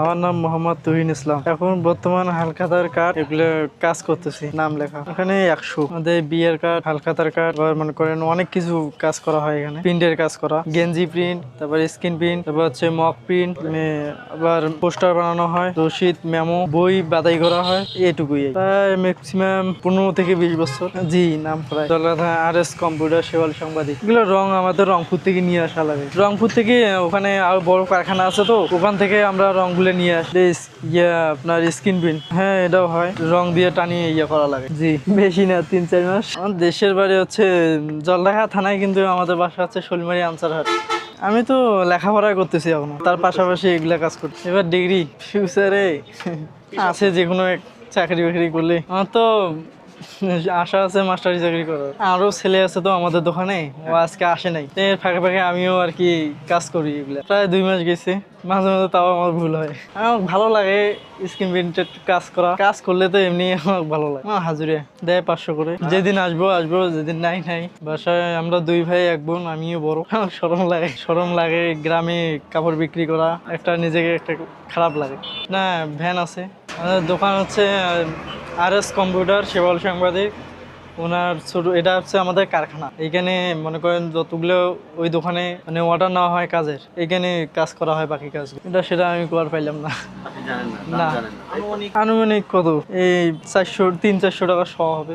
আমার নাম মোহাম্মদ তুহিন ইসলাম। এখন বর্তমান হালখাতার কার্ড এগুলো কাজ করতেছি, নাম লেখা। এখানে একশো। আমাদের বিয়ের কার্ড হালখাতার কার্ড মনে করেন অনেক কিছু কাজ করা হয় এখানে। প্রিন্টের কাজ করা, গেঞ্জি প্রিন্ট, তারপর স্ক্রিন প্রিন্ট, তারপর হচ্ছে মক প্রিন্ট আবার পোস্টার বানানো হয়, রশিদ, মেমো, বই, বাদাই করা হয়, এটুকুই। ম্যাক্সিমাম পনেরো থেকে বিশ বছর। জি, নাম প্রায়। আর এস কম্পিউটার সেওয়াল সাংবাদিক। এগুলো রং আমাদের রংপুর থেকে নিয়ে আসা লাগে। রংপুর থেকে, ওখানে আরও বড় কারখানা আছে তো, ওখান থেকে আমরা রংগুলো নিয়ে আসলে ইয়া ইয়ে আপনার স্ক্রিন প্রিন্ট। হ্যাঁ এটাও হয়। রং দিয়ে টানিয়ে ইয়ে করা লাগে। জি, বেশি না, তিন, চার মাস। আমার দেশের বাড়ি হচ্ছে জলঢাকা থানায় কিন্তু আমাদের বাসা হচ্ছে শোলমারি আনসারহাট। আমি তো লেখাপড়া করতেছি এখন। তার পাশাপাশি এগুলা কাজ করছি এবার ডিগ্রি, ফিউচারে আছে যে কোনো এক চাকরি বাকরি করলে। আমার তো আশা আছে মাস্টারি চাকরি করার। আরও ছেলে আছে তো আমাদের দোকানে ও আজকে আসে নাই। এর ফাঁকে ফাঁকে আমিও আর কি কাজ করি এগুলা। প্রায় দুই মাস গেছে মাঝে মাঝে তাও আমার ভুল হয়। আমার ভালো লাগে স্ক্রিন প্রিন্টেড কাজ করা। কাজ করলে তো এমনি আমার ভালো লাগে। আমার হাজুরে দেয় পাঁচশো করে। যেদিন আসব আসব যেদিন নাই নাই। বাসায় আমরা দুই ভাই এক বোন আমিও বড়। আমার সরম লাগে সরম লাগে গ্রামে কাপড় বিক্রি করা। একটা নিজেকে একটা খারাপ লাগে। না ভ্যান আছে। আমাদের দোকান হচ্ছে আর এস কম্পিউটার সেবল সাংবাদিক ওনার ছোট এটা হচ্ছে আমাদের কারখানা। এইখানে মনে করেন যতগুলো ওই দোকানে মানে অর্ডার নেওয়া হয় কাজের এইখানে কাজ করা হয় বাকি কাজ। এটা সেটা আমি করার পাইলাম না। না আনুমানিক কত? এই চারশো তিন চারশো টাকা সহ হবে।